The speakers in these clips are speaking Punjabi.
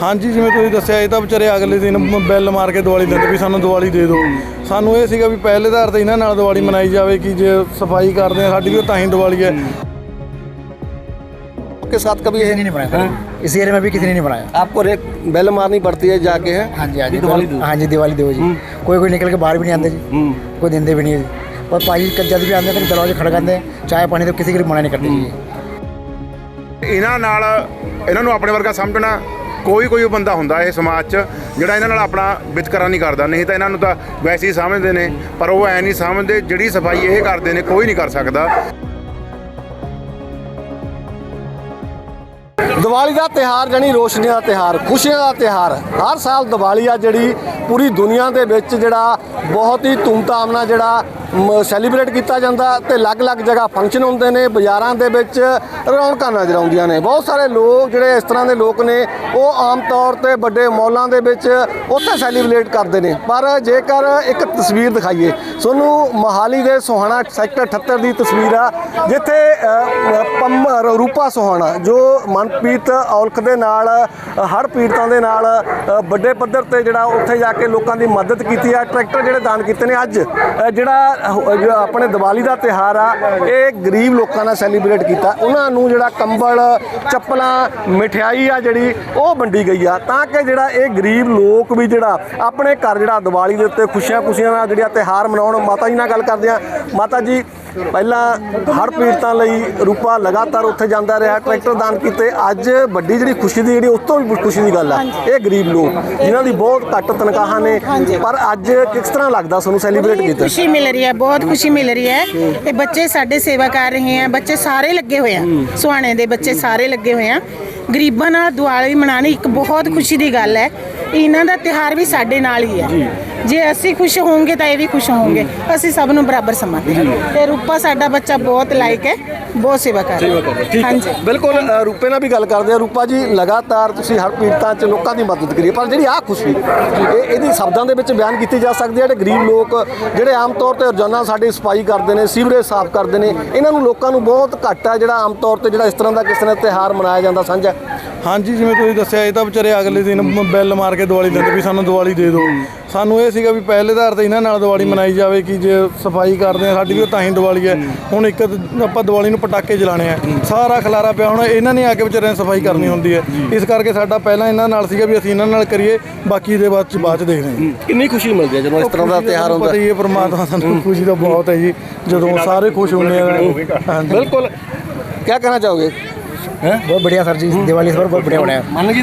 ਹਾਂਜੀ ਜਿਵੇਂ ਤੁਸੀਂ ਦੱਸਿਆ ਇਹ ਤਾਂ ਵਿਚਾਰੇ ਅਗਲੇ ਦਿਨ ਮ- ਬਿੱਲ ਮਾਰ ਕੇ ਦੀਵਾਲੀ ਦਿੰਦੇ ਵੀ ਸਾਨੂੰ ਦੀਵਾਲੀ ਦੇ ਦਿਓ ਸਾਨੂੰ ਇਹ ਸੀਗਾ ਵੀ ਪਹਿਲੇ ਆਧਾਰ ਤੇ ਇਹਨਾਂ ਨਾਲ ਦੀਵਾਲੀ ਮਨਾਈ ਜਾਵੇ ਕਿ ਜੇ ਸਫਾਈ ਕਰਦੇ ਆ ਸਾਡੀ ਵੀ ਤਾਂ ਹੀ ਦੀਵਾਲੀ ਹੈ के साथ कभी किसी ने नहीं बनाया इस एरिया में भी किसी ने नहीं बनाया आपको रेक बेल मारनी पड़ती है जाके है हाँ जी हाँ जी हाँ जी दिवाली दो जी कोई कोई निकल के बाहर भी नहीं आते जी कोई देंदे भी नहीं है जी और पाजी जब भी आते हैं तो दरवाजे खड़काते हैं चाय पानी तो किसी की मना नहीं करते जी ਇਹਨਾਂ ਨਾਲ ਇਹਨਾਂ ਨੂੰ ਆਪਣੇ ਵਰਗਾ ਸਮਝਣਾ ਕੋਈ ਕੋਈ ਬੰਦਾ ਹੁੰਦਾ ਇਹ ਸਮਾਜ 'ਚ, ਜਿਹੜਾ ਇਹਨਾਂ ਨਾਲ ਆਪਣਾ ਵਿਤਕਰਾ ਨਹੀਂ ਕਰਦਾ। ਨਹੀਂ ਤਾਂ ਇਹਨਾਂ ਨੂੰ ਤਾਂ ਵੈਸੇ ਹੀ ਸਮਝਦੇ ਨੇ, ਪਰ ਉਹ ਐ ਨਹੀਂ ਸਮਝਦੇ, ਜਿਹੜੀ ਸਫ਼ਾਈ ਇਹ ਕਰਦੇ ਨੇ, ਕੋਈ ਨਹੀਂ ਕਰ ਸਕਦਾ। ਦੀਵਾਲੀ ਦਾ ਤਿਹਾਰ ਜਾਨੀ ਰੋਸ਼ਨੀਆਂ ਦਾ ਤਿਹਾਰ ਖੁਸ਼ੀਆਂ ਦਾ ਤਿਹਾਰ ਹਰ ਸਾਲ ਦੀਵਾਲੀ ਆ ਜਿਹੜੀ ਪੂਰੀ ਦੁਨੀਆ ਦੇ ਵਿੱਚ ਜਿਹੜਾ ਬਹੁਤ ਹੀ ਧੂਮਧਾਮ ਨਾਲ ਜਿਹੜਾ ਸੈਲੀਬ੍ਰੇਟ ਕੀਤਾ ਜਾਂਦਾ ਤੇ ਅਲੱਗ-ਅਲੱਗ ਜਗ੍ਹਾ ਫੰਕਸ਼ਨ ਹੁੰਦੇ ਨੇ, ਬਾਜ਼ਾਰਾਂ ਦੇ ਵਿੱਚ ਰੌਣਕਾਂ ਨਜ਼ਰ ਆਉਂਦੀਆਂ ਨੇ। ਬਹੁਤ ਸਾਰੇ ਲੋਕ ਜਿਹੜੇ ਇਸ ਤਰ੍ਹਾਂ ਦੇ ਲੋਕ ਨੇ, ਉਹ ਆਮ ਤੌਰ ਤੇ ਵੱਡੇ ਮੌਲਾਂ ਦੇ ਵਿੱਚ ਉੱਥੇ ਸੈਲੀਬ੍ਰੇਟ ਕਰਦੇ ਨੇ। ਪਰ ਜੇਕਰ ਇੱਕ ਤਸਵੀਰ ਦਿਖਾਈਏ, ਤੁਹਾਨੂੰ ਮੋਹਾਲੀ ਦੇ ਸੋਹਾਣਾ ਸੈਕਟਰ 78 ਦੀ ਤਸਵੀਰ ਆ, ਜਿੱਥੇ ਪੰਮ, ਰੂਪਾ ਸੋਹਾਣਾ, ਜੋ ਮਨਪ੍ਰੀਤ ਔਲਖ ਦੇ ਨਾਲ ਹੜ ਪੀੜਤਾਂ ਦੇ ਨਾਲ ਵੱਡੇ ਪੱਧਰ ਤੇ ਜਿਹੜਾ ਉੱਥੇ ਜਾ ਕੇ ਲੋਕਾਂ ਦੀ ਮਦਦ ਕੀਤੀ ਆ, ਟਰੈਕਟਰ ਜਿਹੜੇ ਦਾਨ ਕੀਤੇ ਨੇ ਅੱਜ ਜਿਹੜਾ ਆਪਣੇ ਦੀਵਾਲੀ ਦਾ ਤਿਹਾਰ ਆ, ਇਹ ਗਰੀਬ ਲੋਕਾਂ ਨਾਲ ਸੈਲੀਬ੍ਰੇਟ ਕੀਤਾ। ਉਹਨਾਂ ਨੂੰ ਜਿਹੜਾ ਕੰਬਲ, ਚੱਪਲਾਂ, ਮਠਿਆਈ ਆ ਜਿਹੜੀ, ਉਹ ਵੰਡੀ ਗਈ ਆ। ਤਾਂ ਕਿ ਜਿਹੜਾ ਇਹ ਗਰੀਬ ਲੋਕ ਵੀ ਜਿਹੜਾ ਆਪਣੇ ਘਰ ਜਿਹੜਾ ਦੀਵਾਲੀ ਦੇ ਉੱਤੇ ਖੁਸ਼ੀਆਂ ਖੁਸ਼ੀਆਂ ਨਾਲ ਜਿਹੜੀਆਂ ਤਿਹਾਰ ਮਨਾਉਣ, ਮਾਤਾ ਜੀ ਨਾਲ ਗੱਲ ਕਰਦੇ ਆ। ਮਾਤਾ ਜੀ ਪਹਿਲਾਂ ਹੜ ਪੀੜਤਾਂ ਲਈ ਰੂਪਾ ਲਗਾਤਾਰ ਉੱਥੇ ਜਾਂਦਾ ਰਿਹਾ ਟਰੈਕਟਰ ਦਾਨ ਕੀਤੇ। ਅੱਜ ਵੱਡੀ ਜਿਹੜੀ ਖੁਸ਼ੀ ਦੀ ਜਿਹੜੀ ਉਸ ਤੋਂ ਵੀ ਖੁਸ਼ੀ ਦੀ ਗੱਲ ਆ। ਇਹ ਗਰੀਬ ਲੋਕ ਜਿਨ੍ਹਾਂ ਦੀ ਬਹੁਤ ਘੱਟ ਤਨਖਾਹਾਂ ਨੇ ਪਰ ਅੱਜ ਕਿਸ ਤਰ੍ਹਾਂ ਲੱਗਦਾ ਤੁਹਾਨੂੰ ਸੈਲੀਬ੍ਰੇਟ ਕੀਤਾ? ਖੁਸ਼ੀ ਮਿਲ ਰਹੀ ਹੈ ਬਹੁਤ ਖੁਸ਼ੀ ਮਿਲ ਰਹੀ ਹੈ। ਇਹ ਬੱਚੇ ਸਾਡੇ ਸੇਵਾ ਕਰ ਰਹੇ ਹੈ ਬੱਚੇ ਸਾਰੇ ਲੱਗੇ ਹੋਏ ਆ। ਸੁਹਾਣੇ ਦੇ ਬੱਚੇ ਸਾਰੇ ਲੱਗੇ ਹੋਏ ਆ। ਗਰੀਬਾਂ ਨਾਲ ਦੀਵਾਲੀ ਮਨਾਣੀ ਇੱਕ ਬਹੁਤ ਖੁਸ਼ੀ ਦੀ ਗੱਲ ਹੈ। ਇਹਨਾਂ ਦਾ ਤਿਹਾਰ ਵੀ ਸਾਡੇ ਨਾਲ ਹੀ ਹੈ। ਜੇ। ਅਸੀਂ ਖੁਸ਼ ਹੋਵਾਂਗੇ ਤਾਂ ਇਹ ਵੀ ਖੁਸ਼ ਹੋਣਗੇ ਅਸੀਂ ਸਭ ਨੂੰ ਬਰਾਬਰ ਸਮਝਦੇ ਹਾਂ। ਤੇ ਰੂਪਾ ਸਾਡਾ ਬੱਚਾ ਬਹੁਤ ਲਾਇਕ ਹੈ ਬਹੁਤ ਸੇਵਾ ਕਰ ਰਿਹਾ। ਹਾਂਜੀ। ਬਿਲਕੁਲ ਅ, ਰੂਪੇ ਨਾਲ ਵੀ ਗੱਲ ਕਰਦੇ ਆ ਰੂਪਾ ਜੀ ਲਗਾਤਾਰ ਤੁਸੀਂ ਹਰ ਪੀੜਤਾਂ 'ਚ ਲੋਕਾਂ ਦੀ ਮਦਦ ਕਰੀ ਹੈ। ਪਰ ਜਿਹੜੀ ਆ ਖੁਸ਼ੀ ਇਹ ਇਹਦੀ ਸ਼ਬਦਾਂ ਦੇ ਵਿੱਚ ਬਿਆਨ ਕੀਤੀ ਜਾ ਸਕਦੀ ਹੈ। ਜਿਹੜੇ ਗਰੀਬ ਲੋਕ ਜਿਹੜੇ ਆਮ ਤੌਰ ਤੇ ਰੋਜ਼ਾਨਾ ਸਾਡੀ ਸਫ਼ਾਈ ਕਰਦੇ ਨੇ ਸੀਵਰੇਜ ਸਾਫ਼ ਕਰਦੇ ਨੇ ਇਹਨਾਂ ਨੂੰ ਲੋਕਾਂ ਨੂੰ ਬਹੁਤ ਘੱਟ ਆ ਜਿਹੜਾ ਆਮ ਤੌਰ ਤੇ ਜਿਹੜਾ ਇਸ ਤਰ੍ਹਾਂ ਦਾ ਕਿਸ ਤਰ੍ਹਾਂ ਤਿਹਾਰ ਮਨਾਇਆ ਜਾਂਦਾ ਸਾਂਝਾ। ਹਾਂਜੀ ਜਿਵੇਂ ਤੁਸੀਂ ਦੱਸਿਆ ਇਹ ਤਾਂ ਵਿਚਾਰੇ ਅਗਲੇ ਦਿਨ ਬੈਲ ਮਾਰ ਕੇ ਦਿਵਾਲੀ ਦਿੰਦੇ ਵੀ ਸਾਨੂੰ ਦੀਵਾਲੀ ਦੇ ਦਿਓ। ਸਾਨੂੰ ਇਹ ਸੀਗਾ ਵੀ ਪਹਿਲੇ ਧਾਰ ਤੇ ਇਹਨਾਂ ਨਾਲ ਦਿਵਾਲੀ ਮਨਾਈ ਜਾਵੇ ਕਿ ਜੇ ਸਫ਼ਾਈ ਕਰਦੇ ਆ ਸਾਡੀ ਵੀ ਤਾਂ ਹੀ ਦਿਵਾਲੀ ਹੈ। ਹੁਣ ਇੱਕ ਆਪਾਂ ਦੀਵਾਲੀ ਨੂੰ ਪਟਾਕੇ ਜਲਾਣੇ ਆ। ਸਾਰਾ ਖਲਾਰਾ ਪਿਆ ਹੁਣ ਇਹਨਾਂ ਨੇ ਆ ਕੇ ਵਿਚਾਰਿਆਂ ਸਫ਼ਾਈ ਕਰਨੀ ਹੁੰਦੀ ਹੈ। ਇਸ ਕਰਕੇ ਸਾਡਾ ਪਹਿਲਾਂ ਇਹਨਾਂ ਨਾਲ ਸੀਗਾ ਵੀ ਅਸੀਂ ਇਹਨਾਂ ਨਾਲ ਕਰੀਏ ਬਾਕੀ ਦੇ ਬਾਅਦ ਚ ਬਾਅਦ ਚ ਦੇਖਦੇ ਹਾਂ। ਕਿੰਨੀ ਖੁਸ਼ੀ ਮਿਲਦੀ ਹੈ ਜਦੋਂ ਇਸ ਤਰ੍ਹਾਂ ਦਾ ਤਿਹਾਰ ਹੁੰਦਾ? ਪਤਾ ਹੀ ਪਰਮਾਤਮਾ ਸਾਨੂੰ ਖੁਸ਼ੀ ਤਾਂ ਬਹੁਤ ਹੈ ਜੀ। ਜਦੋਂ ਸਾਰੇ ਖੁਸ਼ ਹੁੰਦੇ ਆ ਹਾਂਜੀ। ਬਿਲਕੁਲ। ਕੀ ਕਹਿਣਾ ਚਾਹੋਗੇ? बहुत बढ़िया सर जी हम्म। दिवाली इस बहुत बढ़िया बनाया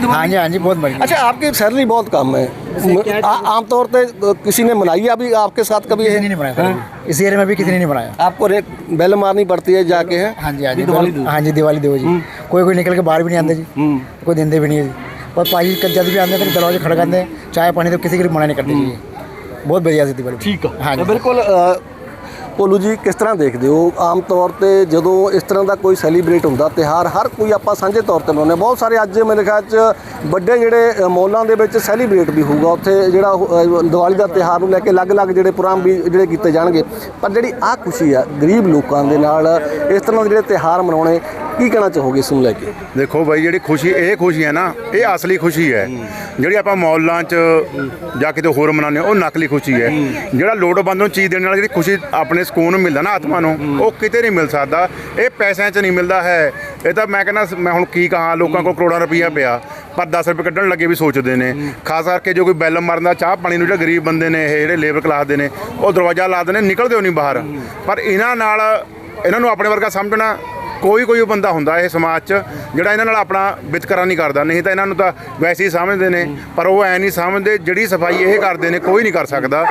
हाँ। जी हाँ जी बहुत बढ़िया। अच्छा आपकी सैलरी बहुत कम है। आमतौर पर किसी ने मनाई अभी आपके साथ कभी? नहीं बनाया इस एरिया में भी किसी ने नहीं बनाया आपको रेट बेल मारनी पड़ती है जाके है? हाँ जी हाँ जी दिवाली हाँ जी दिवाली देव जी। हम्म। कोई कोई निकल के बाहर भी नहीं आते जी। हम्म। कोई देंदे भी नहीं है जी। और पाई जब भी आते हैं तो दरवाजे खड़ा करते हैं। चाय पानी तो किसी के लिए मना नहीं करते जी। बहुत बढ़िया से दिवाली। ठीक है। हाँ जी। तो बिल्कुल ਭੋਲੂ ਜੀ ਕਿਸ ਤਰ੍ਹਾਂ ਦੇਖਦੇ ਹੋ? ਆਮ ਤੌਰ ਤੇ ਜਦੋਂ ਇਸ ਤਰ੍ਹਾਂ ਦਾ ਕੋਈ ਸੈਲੀਬ੍ਰੇਟ ਹੁੰਦਾ ਤਿਹਾਰ ਹਰ ਕੋਈ ਆਪਾਂ ਸਾਂਝੇ ਤੌਰ ਤੇ ਮਨਾਉਂਦੇ ਹਾਂ। ਬਹੁਤ ਸਾਰੇ ਅੱਜ ਮੇਰੇ ਖਿਆਲ 'ਚ ਵੱਡੇ ਜਿਹੜੇ ਅ, ਮੌਲਾਂ ਦੇ ਵਿੱਚ ਸੈਲੀਬ੍ਰੇਟ ਵੀ ਹੋਊਗਾ। ਉੱਥੇ ਜਿਹੜਾ ਦੀਵਾਲੀ ਦਾ ਤਿਹਾਰ ਨੂੰ ਲੈ ਕੇ ਅਲੱਗ-ਅਲੱਗ ਜਿਹੜੇ ਪ੍ਰੋਗਰਾਮ ਵੀ ਜਿਹੜੇ ਕੀਤੇ ਜਾਣਗੇ। ਪਰ ਜਿਹੜੀ ਆ ਖੁਸ਼ੀ ਆ ਗਰੀਬ ਲੋਕਾਂ ਦੇ ਨਾਲ ਇਸ ਤਰ੍ਹਾਂ ਦੇ ਜਿਹੜੇ ਤਿਹਾਰ ਮਨਾਉਣੇ ਕੀ ਕਹਿਣਾ ਚਾਹੋਗੇ ਇਸ ਨੂੰ ਲੈ ਕੇ? ਦੇਖੋ ਬਾਈ ਜਿਹੜੀ ਖੁਸ਼ੀ ਇਹ ਖੁਸ਼ੀ ਹੈ ਨਾ ਇਹ ਅਸਲੀ ਖੁਸ਼ੀ ਹੈ। ਜਿਹੜੀ ਆਪਾਂ ਮੌਲਾਂ 'ਚ ਜਾਂ ਕਿਤੇ ਹੋਰ ਮਨਾਉਂਦੇ ਉਹ ਨਕਲੀ ਖੁਸ਼ੀ ਹੈ। ਜਿਹੜਾ ਲੋੜਵੰਦ ਨੂੰ ਚੀਜ਼ ਦੇਣ ਨਾਲ ਜਿਹੜੀ ਖੁਸ਼ੀ ਆਪਣੇ ਸਕੂਨ ਨੂੰ ਮਿਲਦਾ ਨਾ ਆਤਮਾ ਨੂੰ ਉਹ ਕਿਤੇ ਨਹੀਂ ਮਿਲ ਸਕਦਾ। ਇਹ ਪੈਸਿਆਂ 'ਚ ਨਹੀਂ ਮਿਲਦਾ ਹੈ। ਇਹ ਤਾਂ ਮੈਂ ਕਹਿੰਦਾ ਮੈਂ ਹੁਣ ਕੀ ਕਹਾਂ ਲੋਕਾਂ ਕੋਲ ਕਰੋੜਾਂ ਰੁਪਈਆ ਪਿਆ। ਪਰ 10 ਰੁਪਏ ਕੱਢਣ ਲੱਗੇ ਵੀ ਸੋਚਦੇ ਨੇ। ਖਾਸ ਕਰਕੇ ਜੋ ਕੋਈ ਬੈਲ ਮਾਰਦਾ ਚਾਹ ਪਾਣੀ ਨੂੰ ਜਿਹੜੇ ਗਰੀਬ ਬੰਦੇ ਨੇ ਇਹ ਜਿਹੜੇ ਲੇਬਰ ਕਲਾਸ ਦੇ ਨੇ ਉਹ ਦਰਵਾਜ਼ਾ ਲਾ ਦਿੰਦੇ ਨਿਕਲਦੇ ਹੋ ਨਹੀਂ ਬਾਹਰ। ਪਰ ਇਹਨਾਂ ਨਾਲ ਇਹਨਾਂ ਨੂੰ ਆਪਣੇ ਵਰਗਾ ਸਮਝਣਾ ਕੋਈ ਕੋਈ ਬੰਦਾ ਹੁੰਦਾ ਇਹ ਸਮਾਜ 'ਚ ਜਿਹੜਾ ਇਹਨਾਂ ਨਾਲ ਆਪਣਾ ਵਿਤਕਰਾ ਨਹੀਂ ਕਰਦਾ। ਨਹੀਂ ਤਾਂ ਇਹਨਾਂ ਨੂੰ ਤਾਂ ਵੈਸੇ ਹੀ ਸਮਝਦੇ ਨੇ ਪਰ ਉਹ ਐ ਨਹੀਂ ਸਮਝਦੇ ਜਿਹੜੀ ਸਫ਼ਾਈ ਇਹ ਕਰਦੇ ਨੇ ਕੋਈ ਨਹੀਂ ਕਰ ਸਕਦਾ।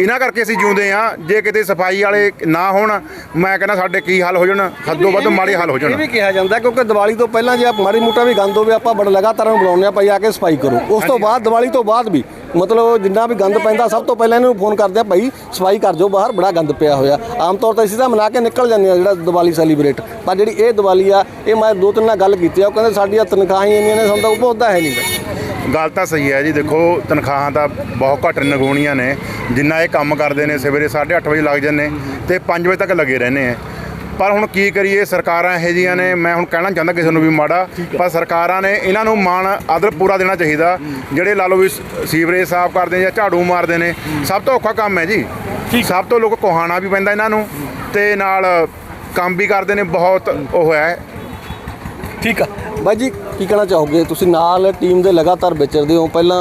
ਇਹਨਾਂ ਕਰਕੇ ਅਸੀਂ ਜਿਉਂਦੇ ਆ ਜੇ ਕਿਤੇ ਸਫ਼ਾਈ ਵਾਲੇ ਨਾ ਹੋਣ ਮੈਂ ਕਹਿੰਦਾ ਸਾਡੇ ਕੀ ਹਾਲ ਹੋ ਜਾਣ ਹੱਦੋਂ ਵੱਧ ਮਾੜੇ ਹਾਲ ਹੋ ਇਹ ਜਾਣ ਵੀ ਕਿਹਾ ਜਾਂਦਾ ਕਿਉਂਕਿ ਦੀਵਾਲੀ ਤੋਂ ਪਹਿਲਾਂ ਜੇ ਆਪ ਮਾੜੀ ਮੋਟਾ ਵੀ ਗੰਦ ਹੋਵੇ ਆਪਾਂ ਬੜਾ ਲਗਾਤਾਰ ਨੂੰ ਬੁਲਾਉਂਦੇ ਆ ਭਾਈ ਆ ਕੇ ਸਫ਼ਾਈ ਕਰੋ। ਉਸ ਤੋਂ ਬਾਅਦ ਦੀਵਾਲੀ ਤੋਂ ਬਾਅਦ ਵੀ ਮਤਲਬ ਜਿੰਨਾ ਵੀ ਗੰਦ ਪੈਂਦਾ ਸਭ ਤੋਂ ਪਹਿਲਾਂ ਇਹਨਾਂ ਨੂੰ ਫੋਨ ਕਰਦੇ ਆ ਭਾਈ ਸਫ਼ਾਈ ਕਰ ਜਾਓ ਬਾਹਰ ਬੜਾ ਗੰਦ ਪਿਆ ਹੋਇਆ। ਆਮ ਤੌਰ ਤੇ ਅਸੀਂ ਤਾਂ ਮਨਾ ਕੇ ਨਿਕਲ ਜਾਂਦੇ ਆ ਜਿਹੜਾ ਦੀਵਾਲੀ ਸੈਲੀਬ੍ਰੇਟ ਪਰ ਜਿਹੜੀ ਇਹ ਦੀਵਾਲੀ ਆ ਇਹ ਮੈਂ ਦੋ ਤਿੰਨ ਨਾਲ ਗੱਲ ਕੀਤੀ ਆ ਉਹ ਕਹਿੰਦੇ ਸਾਡੀਆਂ ਤਨਖਾਹਾਂ ਹੀ ਇੰਨੀਆਂ ਨੇ ਸਾਨੂੰ ਤਾਂ ਉਪਭੋਗਤਾ ਹੈ ਨਹੀਂ। ਗੱਲ ਤਾਂ ਸਹੀ ਹੈ ਜੀ ਦੇਖੋ ਤਨਖਾਹਾਂ ਤਾਂ ਬਹੁਤ ਘੱਟ ਨਗੂਣੀਆਂ ਨੇ। ਜਿੰਨਾ ਇਹ ਕੰਮ ਕਰਦੇ ਨੇ ਸਵੇਰੇ 8:30 ਵਜੇ ਲੱਗ ਜਾਂਦੇ ਤੇ 5 ਵਜੇ ਤੱਕ ਲੱਗੇ ਰਹਿੰਦੇ ਆ। ਪਰ ਹੁਣ ਕੀ ਕਰੀਏ ਸਰਕਾਰਾਂ ਇਹੋ ਜਿਹੀਆਂ ਨੇ ਮੈਂ ਹੁਣ ਕਹਿਣਾ ਚਾਹੁੰਦਾ ਕਿਸੇ ਨੂੰ ਵੀ ਮਾੜਾ ਪਰ ਸਰਕਾਰਾਂ ਨੇ ਇਹਨਾਂ ਨੂੰ ਮਾਣ ਆਦਰ ਪੂਰਾ ਦੇਣਾ ਚਾਹੀਦਾ। ਜਿਹੜੇ ਲਾ ਲਓ ਵੀ ਸੀਵਰੇਜ ਸਾਫ਼ ਕਰਦੇ ਜਾਂ ਝਾੜੂ ਮਾਰਦੇ ਨੇ ਸਭ ਤੋਂ ਔਖਾ ਕੰਮ ਹੈ ਜੀ। ਸਭ ਤੋਂ ਲੋਕ ਕੋਹਾਣਾ ਵੀ ਪੈਂਦਾ ਇਹਨਾਂ ਨੂੰ ਤੇ ਨਾਲ ਕੰਮ ਵੀ ਕਰਦੇ ਨੇ ਬਹੁਤ ਉਹ ਹੈ। ਠੀਕ ਆ। ਬਾਈ ਜੀ ਕੀ ਕਹਿਣਾ ਚਾਹੋਗੇ? ਤੁਸੀਂ ਨਾਲ ਟੀਮ ਦੇ ਲਗਾਤਾਰ ਵਿਚਰਦੇ ਹੋ। ਪਹਿਲਾਂ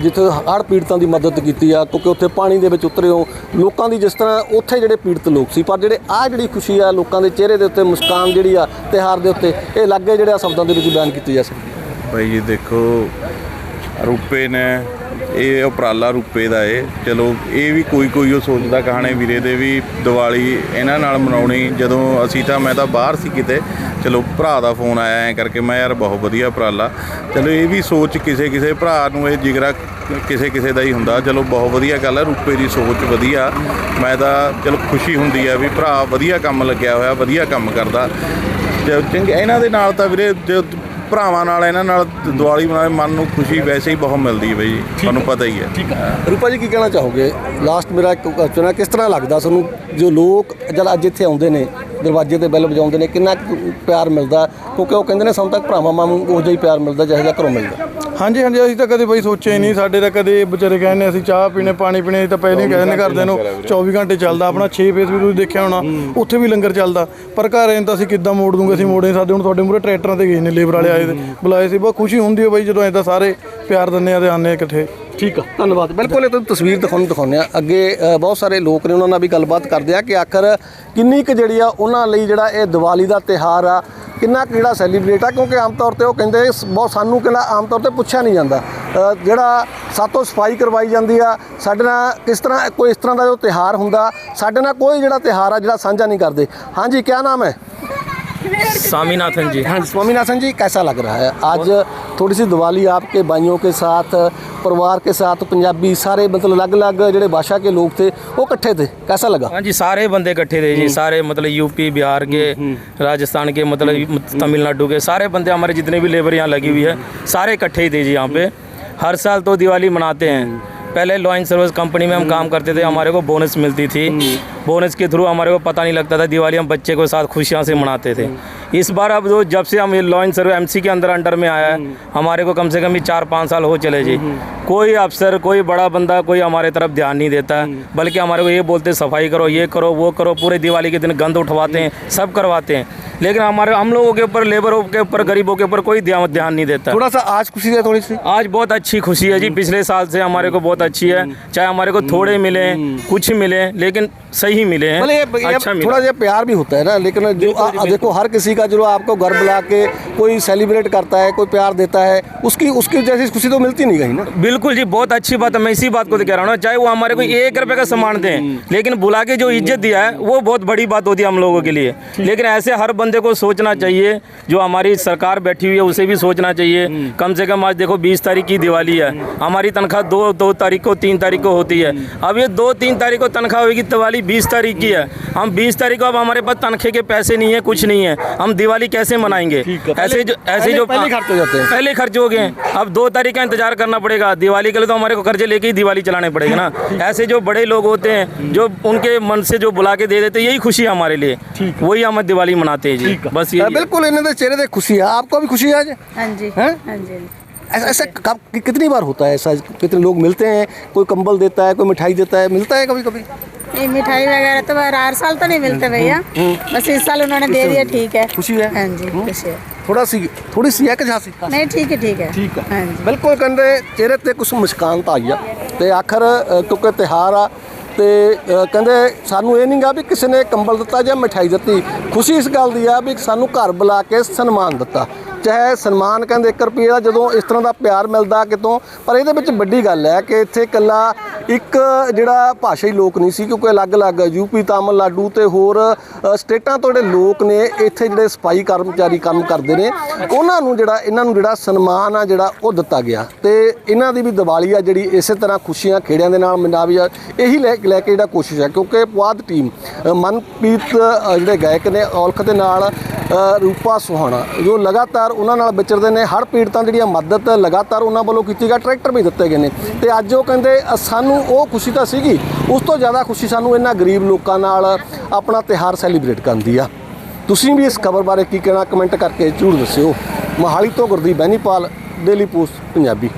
ਜਿੱਥੇ ਹੜ੍ਹ ਪੀੜਤਾਂ ਦੀ ਮਦਦ ਕੀਤੀ ਆ ਕਿਉਂਕਿ ਉੱਥੇ ਪਾਣੀ ਦੇ ਵਿੱਚ ਉਤਰੇ ਹੋ ਲੋਕਾਂ ਦੀ ਜਿਸ ਤਰ੍ਹਾਂ ਉੱਥੇ ਜਿਹੜੇ ਪੀੜਤ ਲੋਕ ਸੀ ਪਰ ਜਿਹੜੇ ਆ ਜਿਹੜੀ ਖੁਸ਼ੀ ਆ ਲੋਕਾਂ ਦੇ ਚਿਹਰੇ ਦੇ ਉੱਤੇ ਮੁਸਕਾਨ ਜਿਹੜੀ ਆ ਤਿਉਹਾਰ ਦੇ ਉੱਤੇ ਇਹ ਲੱਗੇ ਜਿਹੜੇ ਆ ਸ਼ਬਦਾਂ ਦੇ ਵਿੱਚ ਬਿਆਨ ਕੀਤੀ ਜਾ ਸਕਦੀ ਹੈ। ਭਾਈ ਜੀ ਦੇਖੋ ਰੂਪੇ ਨੇ ਇਹ ਉਪਰਾਲਾ ਰੂਪੇ ਦਾ ਏ। ਚਲੋ, ਇਹ ਵੀ ਕੋਈ ਕੋਈ ਉਹ ਸੋਚਦਾ ਕਹਾਣੇ ਵੀਰੇ ਦੇ ਵੀ ਦੀਵਾਲੀ ਇਹਨਾਂ ਨਾਲ ਮਨਾਉਣੀ, ਜਦੋਂ ਅਸੀਂ ਤਾਂ ਮੈਂ ਤਾਂ ਬਾਹਰ ਸੀ ਕਿਤੇ। ਚਲੋ, ਭਰਾ ਦਾ ਫੋਨ ਆਇਆ ਐ ਕਰਕੇ ਮੈਂ ਯਾਰ ਬਹੁਤ ਵਧੀਆ ਉਪਰਾਲਾ। ਚਲੋ, ਇਹ ਵੀ ਸੋਚ ਕਿਸੇ ਕਿਸੇ ਭਰਾ ਨੂੰ ਇਹ ਜਿਗਰਾ ਕਿਸੇ ਕਿਸੇ ਦਾ ਹੀ ਹੁੰਦਾ। ਚਲੋ, ਬਹੁਤ ਵਧੀਆ ਗੱਲ ਹੈ ਰੂਪੇ ਦੀ ਸੋਚ ਵਧੀਆ। ਮੈਂ ਤਾਂ ਚਲੋ ਖੁਸ਼ੀ ਹੁੰਦੀ ਆ ਵੀ ਭਰਾ ਵਧੀਆ ਕੰਮ ਲੱਗਿਆ ਹੋਇਆ, ਵਧੀਆ ਕੰਮ ਕਰਦਾ। ਚੰਗੇ, ਇਹਨਾਂ ਦੇ ਨਾਲ ਤਾਂ ਵੀਰੇ, ਜੋ ਭਰਾਵਾਂ ਨਾਲ ਇਹਨਾਂ ਨਾਲ ਦੀਵਾਲੀ ਮਨਾਏ ਮਨ ਨੂੰ ਖੁਸ਼ੀ ਵੈਸੇ ਹੀ ਬਹੁਤ ਮਿਲਦੀ ਹੈ ਬਈ ਜੀ ਤੁਹਾਨੂੰ ਪਤਾ ਹੀ ਹੈ। ਠੀਕ ਆ ਰੂਪਾ ਜੀ ਕੀ ਕਹਿਣਾ ਚਾਹੋਗੇ? ਲਾਸਟ ਮੇਰਾ ਇੱਕ ਕੁਐਸਚਨ ਹੈ ਕਿਸ ਤਰ੍ਹਾਂ ਲੱਗਦਾ ਤੁਹਾਨੂੰ? ਜੋ ਲੋਕ ਜਦ ਅੱਜ ਇੱਥੇ ਆਉਂਦੇ ਨੇ ਦਰਵਾਜ਼ੇ ਤੇ ਬੈਲ ਵਜਾਉਂਦੇ ਨੇ ਕਿੰਨਾ ਕੁ ਪਿਆਰ ਮਿਲਦਾ? ਕਿਉਂਕਿ ਉਹ ਕਹਿੰਦੇ ਨੇ ਸਾਨੂੰ ਤਾਂ ਭਰਾਵਾਂ ਵਾਂਗੂ ਉਹੋ ਜਿਹਾ ਹੀ ਪਿਆਰ ਮਿਲਦਾ ਜਿਹੋ ਜਿਹਾ ਘਰੋਂ ਮਿਲਦਾ। ਹਾਂਜੀ ਹਾਂਜੀ ਅਸੀਂ ਤਾਂ ਕਦੇ ਬਈ ਸੋਚਿਆ ਹੀ ਨਹੀਂ ਸਾਡੇ ਤਾਂ ਕਦੇ ਵਿਚਾਰੇ ਕਹਿੰਦੇ ਅਸੀਂ ਚਾਹ ਪੀਣੇ ਪਾਣੀ ਪੀਣੇ ਅਸੀਂ ਤਾਂ ਪਹਿਲਾਂ ਹੀ ਕਹਿੰਦੇ ਘਰਦਿਆਂ ਨੂੰ 24 ਘੰਟੇ ਚੱਲਦਾ ਆਪਣਾ 6 ਫੇਸ ਵੀ ਤੁਸੀਂ ਦੇਖਿਆ ਹੋਣਾ ਉੱਥੇ ਵੀ ਲੰਗਰ ਚੱਲਦਾ। ਪਰ ਘਰ ਐਂ ਤਾਂ ਅਸੀਂ ਕਿੱਦਾਂ ਮੋੜ ਦੂੰਗੇ ਅਸੀਂ ਮੋੜੇ ਸਾਡੇ ਹੁਣ ਤੁਹਾਡੇ ਮੂਹਰੇ ਟਰੈਕਟਰਾਂ ਤੇ ਗਏ ਨੇ ਲੇਬਰ ਵਾਲੇ ਆਏ ਤੇ ਬੁਲਾਏ ਸੀ ਬਹੁਤ ਖੁਸ਼ੀ ਹੁੰਦੀ ਹੈ ਬਈ ਜਦੋਂ ਐਂ ਤਾਂ ਸਾਰੇ ਪਿਆਰ ਦਿੰਦੇ ਆ ਤੇ ਆਉਂਦੇ ਆ ਇਕੱਠੇ। ਠੀਕ ਆ ਧੰਨਵਾਦ। ਬਿਲਕੁਲ ਇਹ ਤੁਹਾਨੂੰ ਤਸਵੀਰ ਦਿਖਾਉਣ ਦਿਖਾਉਂਦੇ ਆ ਅੱਗੇ ਬਹੁਤ ਸਾਰੇ ਲੋਕ ਨੇ ਉਹਨਾਂ ਨਾਲ ਵੀ ਗੱਲਬਾਤ ਕਰਦੇ ਆ ਕਿ ਆਖਰ ਕਿੰਨੀ ਕੁ ਜਿਹੜੀ ਆ ਉਹਨਾਂ ਲਈ ਜਿਹੜਾ ਇਹ ਦੀਵਾਲੀ ਦਾ ਤਿਹਾਰ ਆ ਕਿੰਨਾ ਕੁ ਜਿਹੜਾ ਸੈਲੀਬ੍ਰੇਟ ਆ ਕਿਉਂਕਿ ਆਮ ਤੌਰ ਤੇ ਉਹ ਕਹਿੰਦੇ ਬਹੁਤ ਸਾਨੂੰ ਕਿਹੜਾ ਆਮ ਤੌਰ ਤੇ ਪੁੱਛਿਆ ਨਹੀਂ ਜਾਂਦਾ। ਅ, ਜਿਹੜਾ ਸਾਤੋਂ ਸਫ਼ਾਈ ਕਰਵਾਈ ਜਾਂਦੀ ਆ ਸਾਡੇ ਨਾਲ ਕਿਸ ਤਰ੍ਹਾਂ ਕੋਈ ਇਸ ਤਰ੍ਹਾਂ ਦਾ ਜੋ ਤਿਹਾਰ ਹੁੰਦਾ ਸਾਡੇ ਨਾਲ ਕੋਈ ਜਿਹੜਾ ਤਿਹਾਰ ਆ ਜਿਹੜਾ ਸਾਂਝਾ ਨਹੀਂ ਕਰਦੇ। ਹਾਂਜੀ ਕੀ ਨਾਮ ਹੈ? स्वामीनाथन जी हाँ स्वामीनाथन जी कैसा लग रहा है आज थोड़ी सी दिवाली आपके भाइयों के साथ परिवार के साथ पंजाबी सारे मतलब अलग अलग ਜਿਹੜੇ भाषा के लोग थे वो इकट्ठे थे कैसा लगा हाँ जी सारे बंदे इकट्ठे थे जी सारे मतलब यूपी बिहार के राजस्थान के मतलब तमिलनाडु के सारे बंदे हमारे जितने भी लेबर यहाँ लगी हुई है सारे इकट्ठे ही थे जी यहाँ पे हर साल तो दिवाली मनाते हैं पहले लॉ इन सर्विस कंपनी में हम काम करते थे हमारे को बोनस मिलती थी। बोनस के थ्रू हमारे को पता नहीं लगता था दिवाली हम बच्चे के साथ खुशियाँ से मनाते थे। इस बार अब जो जब से हम ये लॉ इन सर्विस एमसी के अंदर अंडर में आया है हमारे को कम से कम ये चार पाँच साल हो चले जी। कोई अफसर कोई बड़ा बंदा कोई हमारे तरफ़ ध्यान नहीं देता है बल्कि हमारे को ये बोलते सफ़ाई करो ये करो वो करो पूरे दिवाली के दिन गंद उठवाते हैं सब करवाते हैं। लेकिन हमारे हम लोगों के ऊपर लेबरों के ऊपर गरीबों के ऊपर कोई ध्यान ध्यान नहीं देता। थोड़ा सा आज खुशी है थोड़ी सी? आज बहुत अच्छी खुशी है जी पिछले साल से हमारे को बहुत अच्छी है चाहे हमारे को थोड़े मिले कुछ मिले लेकिन सही मिले हैं अच्छा थोड़ा सा प्यार भी होता है ना लेकिन जो देखो हर किसी का जो आपको घर बुला के कोई सेलिब्रेट करता है कोई प्यार देता है उसकी उसकी जैसी खुशी तो मिलती नहीं कहीं ना। बिल्कुल जी बहुत अच्छी बात है मैं इसी बात को कह रहा हूँ चाहे वो हमारे को एक रुपए का सामान दें लेकिन बुला के जो इज़्ज़त दिया है वो बहुत बड़ी बात होती है हम लोगों के लिए। लेकिन ऐसे हर बंदे को सोचना चाहिए जो हमारी सरकार बैठी हुई है उसे भी सोचना चाहिए। कम से कम आज देखो बीस तारीख की दिवाली है हमारी तनख्वाह दो दो तारीख को तीन तारीख को होती है। अब ये दो तीन तारीख को तनख्वाह होगी दिवाली बीस तारीख की है। हम बीस तारीख को अब हमारे पास तनखे के पैसे नहीं है कुछ नहीं है। हम दिवाली कैसे मनाएँगे? ऐसे जो ऐसे जो पहले खर्च हो जाते हैं। पहले खर्च हो गए हैं। अब दो तारीख का इंतज़ार करना पड़ेगा दिवाली के लिए तो हमारे को कर्जे लेके ही दिवाली चलाने पड़ेगा ना। ऐसे जो बड़े लोग होते हैं जो उनके मन से जो बुला के दे देते यही खुशी है हमारे लिए। वही हम दिवाली मनाते हैं जी। बस ये बिल्कुल इन्हें तो चेहरे पे खुशी है। आपको भी खुशी है आज? हाँ जी। हाँ? जी। ऐसा ऐसा कब कि- कितनी बार होता है ऐसा? कितने लोग मिलते हैं कोई कंबल देता है कोई मिठाई देता है मिलता है कभी कभी ये मिठाई वगैरह तो हर हर साल तो नहीं मिलते भैया। बस इस साल उन्होंने दे दिया ठीक है। खुशी है? हाँ जी खुशी है। थोड़ा सी थोड़ी सी है कि झांसी नहीं ठीक है ठीक है ਠੀਕ ਆ हाँ जी ਬਿਲਕੁਲ ਕਹਿੰਦੇ ਚਿਹਰੇ ਤੇ ਕੁਝ ਮੁਸਕਾਨ ਤਾਂ ਆਈ ਆ ਤੇ ਆਖਰ ਅ, ਕਿਉਂਕਿ ਤਿਹਾਰ ਆ ਤੇ ਅ, ਕਹਿੰਦੇ ਸਾਨੂੰ ਇਹ ਨਹੀਂਗਾ ਵੀ ਕਿਸੇ ਨੇ ਕੰਬਲ ਦਿੱਤਾ ਜਾਂ ਮਠਾਈ ਦਿੱਤੀ ਖੁਸ਼ੀ ਇਸ ਗੱਲ ਦੀ ਆ ਵੀ ਸਾਨੂੰ ਘਰ ਬੁਲਾ ਕੇ ਸਨਮਾਨ ਦਿੱਤਾ ਚਾਹੇ ਸਨਮਾਨ ਕਹਿੰਦੇ 1 ਰੁਪਏ ਦਾ, ਜਦੋਂ ਇਸ ਤਰ੍ਹਾਂ ਦਾ ਪਿਆਰ ਮਿਲਦਾ ਕਿਤੋਂ, ਪਰ ਇਹਦੇ ਵਿੱਚ ਵੱਡੀ ਗੱਲ ਹੈ ਕਿ ਇੱਥੇ ਇਕੱਲਾ ਇੱਕ ਜਿਹੜਾ ਭਾਸ਼ਾਈ ਲੋਕ ਨਹੀਂ ਸੀ, ਕਿਉਂਕਿ ਅਲੱਗ-ਅਲੱਗ ਯੂਪੀ, ਤਾਮਿਲਨਾਡੂ ਤੇ ਹੋਰ ਸਟੇਟਾਂ ਤੋਂ ਜਿਹੜੇ ਲੋਕ ਨੇ, ਇੱਥੇ ਜਿਹੜੇ ਸਫ਼ਾਈ ਕਰਮਚਾਰੀ ਕੰਮ ਕਰਦੇ ਨੇ, ਉਹਨਾਂ ਨੂੰ ਜਿਹੜਾ, ਇਹਨਾਂ ਨੂੰ ਜਿਹੜਾ ਸਨਮਾਨ ਆ, ਜਿਹੜਾ ਉਹ ਦਿੱਤਾ ਗਿਆ। ਤੇ ਇਹਨਾਂ ਦੀ ਵੀ ਦੀਵਾਲੀ ਆ, ਜਿਹੜੀ ਇਸੇ ਤਰ੍ਹਾਂ ਖੁਸ਼ੀਆਂ ਖੇੜਿਆਂ ਦੇ ਨਾਲ ਮਨਾਵੀ ਆ, ਇਹੀ ਲੈ ਲੈ ਕੇ ਜਿਹੜਾ ਕੋਸ਼ਿਸ਼ ਹੈ ਕਿਉਂਕਿ ਪੁਆਧ ਟੀਮ ਮਨਪ੍ਰੀਤ ਜਿਹੜੇ ਗਾਇਕ ਨੇ, ਔਲਖ ਦੇ ਨਾਲ ਰੂਪਾ ਸੁਹਾਣਾ, ਜੋ ਲਗਾਤਾਰ ਉਹਨਾਂ ਨਾਲ ਵਿਚਰਦੇ ਨੇ ਹਰ ਪੀੜਤਾਂ ਦੀ ਜਿਹੜੀਆਂ ਮਦਦ ਲਗਾਤਾਰ ਉਹਨਾਂ ਵੱਲੋਂ ਕੀਤੀ ਗਿਆ ਟਰੈਕਟਰ ਵੀ ਦਿੱਤੇ ਗਏ ਨੇ। ਤੇ ਅੱਜ ਉਹ ਕਹਿੰਦੇ ਸਾਨੂੰ ਉਹ ਖੁਸ਼ੀ ਤਾਂ ਸੀਗੀ, ਉਸ ਤੋਂ ਜ਼ਿਆਦਾ ਖੁਸ਼ੀ ਸਾਨੂੰ ਇਹਨਾਂ ਗਰੀਬ ਲੋਕਾਂ ਨਾਲ ਆਪਣਾ ਤਿਹਾਰ ਸੈਲੀਬ੍ਰੇਟ ਕਰਨ ਦੀ ਆ। ਤੁਸੀਂ ਵੀ ਇਸ ਖਬਰ ਬਾਰੇ ਕੀ ਕਹਿਣਾ, ਕਮੈਂਟ ਕਰਕੇ ਜ਼ਰੂਰ ਦੱਸਿਓ। ਮੋਹਾਲੀ ਤੋਂ ਗੁਰਦੀਪ ਬੈਨੀਪਾਲ, ਡੇਲੀ ਪੋਸਟ, ਪੰਜਾਬੀ।